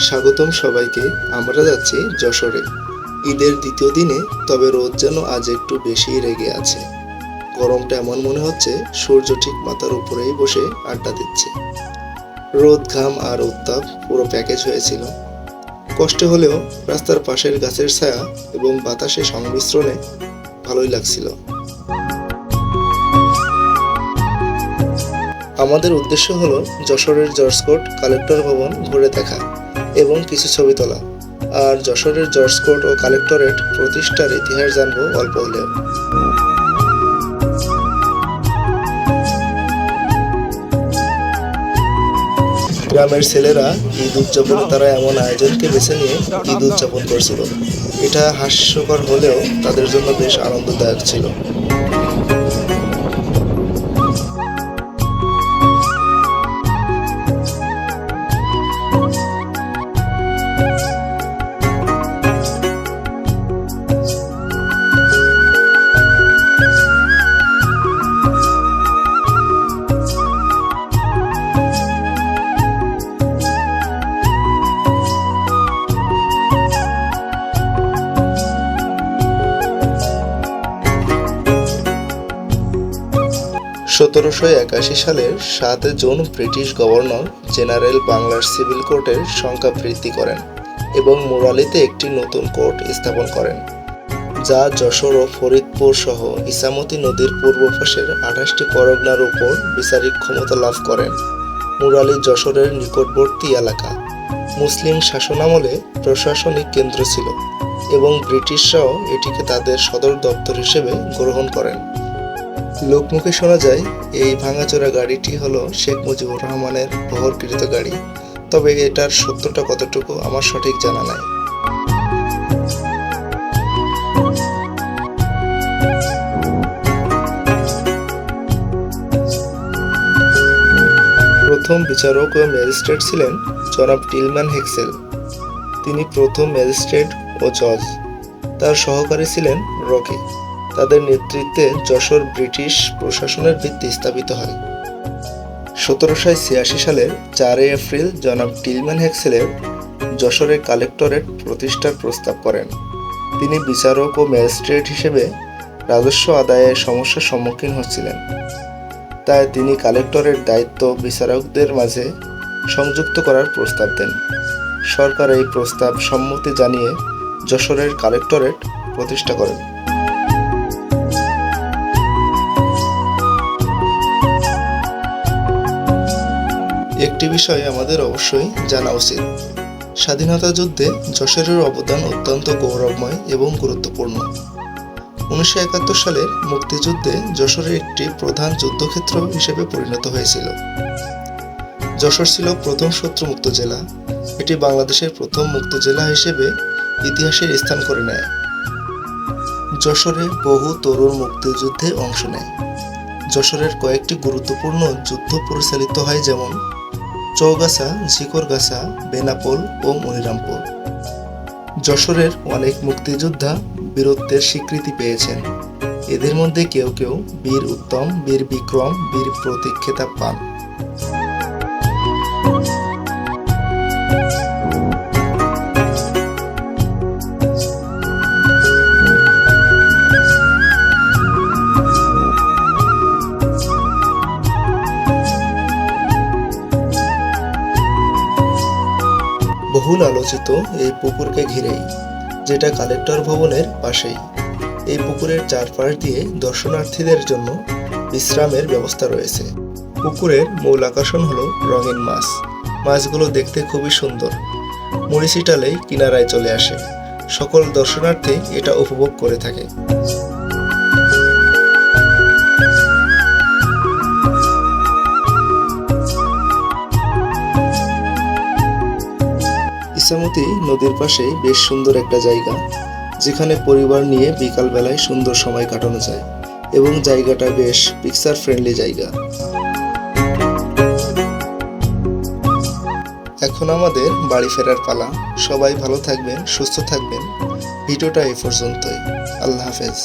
স্বাগতম সবাইকে। আমরা যাচ্ছি যশোরে। ঈদের দ্বিতীয় দিনে, তবে রোদ যেন আজ একটু বেশি রেগে আছে। গরমটা এমন মনে হচ্ছে, সূর্য ঠিক মাথার উপরেই বসে আড্ডা দিচ্ছে। রোদ, ঘাম আর উত্তাপ পুরো প্যাকেজ হয়েছিল। কষ্ট হলেও রাস্তার পাশের গাছের ছায়া এবং বাতাসের সংমিশ্রণে ভালোই লাগছিল। আমাদের উদ্দেশ্য হলো যশোরের জর্জ কোর্ট কালেক্টর ভবন ঘুরে দেখা। এবং কিছু ছবি তোলা। আর যশোরের জর্জ কোর্ট ও কালেক্টরেট প্রতিষ্ঠার ইতিহাস জানব অল্প হলেও। গ্রামের ছেলেরা ঈদ উদযাপনে তারা এমন আয়োজনকে বেছে নিয়ে ঈদ উদযাপন করছিল। এটা হাস্যকর হলেও তাদের জন্য বেশ আনন্দদায়ক ছিল। সতেরোশো একাশি সালের সাত জুন ব্রিটিশ গভর্নর জেনারেল বাংলার সিভিল কোর্টের সংখ্যা বৃদ্ধি করেন এবং মুরালিতে একটি নতুন কোর্ট স্থাপন করেন, যা যশোর ও ফরিদপুর সহ ইসামতি নদীর পূর্ব পাশের আঠাশটি পরগনার উপর বিচারিক ক্ষমতা লাভ করেন। মুরালি যশোরের নিকটবর্তী এলাকা। মুসলিম শাসনামলে প্রশাসনিক কেন্দ্র ছিল এবং ব্রিটিশরাও এটিকে তাদের সদর দপ্তর হিসেবে গ্রহণ করেন। লোকমুখে শোনা যায়, এই ভাঙাচোরা গাড়িটি হলো শেখ মুজিবুর রহমানের বহরকৃত গাড়ি। তবে এটার সত্যটা কতটুকু আমার সঠিক জানা নাই। প্রথম বিচারক ও ম্যাজিস্ট্রেট ছিলেন জনাব টিলম্যান হেক্সেল। তিনি প্রথম ম্যাজিস্ট্রেট ও জজ। তার সহকারী ছিলেন রকি। তাদের নেতৃত্বে যশোর ব্রিটিশ প্রশাসনের ভিত্তি স্থাপিত হয়। সতেরোশো ছিয়াশি সালের চারই এপ্রিল জনাব টিলম্যান হেক্সেলের যশোরের কালেক্টরেট প্রতিষ্ঠার প্রস্তাব করেন। তিনি বিচারক ও ম্যাজিস্ট্রেট হিসেবে রাজস্ব আদায়ের সমস্যার সম্মুখীন হচ্ছিলেন। তাই তিনি কালেক্টরের দায়িত্ব বিচারকদের মাঝে সংযুক্ত করার প্রস্তাব দেন। সরকার এই প্রস্তাব সম্মতি জানিয়ে যশোরের কালেক্টরেট প্রতিষ্ঠা করেন। বিষয় আমাদের অবশ্যই জানা উচিত। স্বাধীনতা যুদ্ধে যশোরের অবদান অত্যন্ত গৌরবময় এবং গুরুত্বপূর্ণ। উনিশশো একাত্তর সালের মুক্তিযুদ্ধে যশোরের একটি প্রধান যুদ্ধক্ষেত্র হিসেবে পরিণত হয়েছিল। যশোর ছিল প্রথম শত্রুমুক্ত জেলা। এটি বাংলাদেশের প্রথম মুক্ত জেলা হিসেবে ইতিহাসের স্থান করে নেয়। যশোরে বহু তরুণ মুক্তিযুদ্ধে অংশ নেয়। যশোরের কয়েকটি গুরুত্বপূর্ণ যুদ্ধ পরিচালিত হয় যেমন চৌগাছা ঝিকরগাছা বেনাপোল ও মনিরামপুর। যশোরের অনেক মুক্তিযোদ্ধা বীরত্বের স্বীকৃতি পেয়েছেন। এদের মধ্যে কেউ কেউ বীর উত্তম, বীর বিক্রম, বীর প্রতীক পান। বহুল আলোচিত এই পুকুরকে ঘিরেই, যেটা কালেক্টর ভবনের পাশেই। এই পুকুরের চারপাশ দিয়ে দর্শনার্থীদের জন্য বিশ্রামের ব্যবস্থা রয়েছে। পুকুরের মূল আকর্ষণ হলো রঙিন মাছ। মাছগুলো দেখতে খুবই সুন্দর। মরিচিটালেই কিনারায় চলে আসে। সকল দর্শনার্থী এটা উপভোগ করে থাকে। ইসামতি নদীর পাশেই বেশ সুন্দর একটা জায়গা, যেখানে পরিবার নিয়ে বিকালবেলায় সুন্দর সময় কাটানো যায় এবং জায়গাটা বেশ পিকচার ফ্রেন্ডলি জায়গা। এখন আমাদের বাড়ি ফেরার পালা। সবাই ভালো থাকবেন, সুস্থ থাকবেন। ভিডিওটা এই পর্যন্তই। আল্লাহ হাফেজ।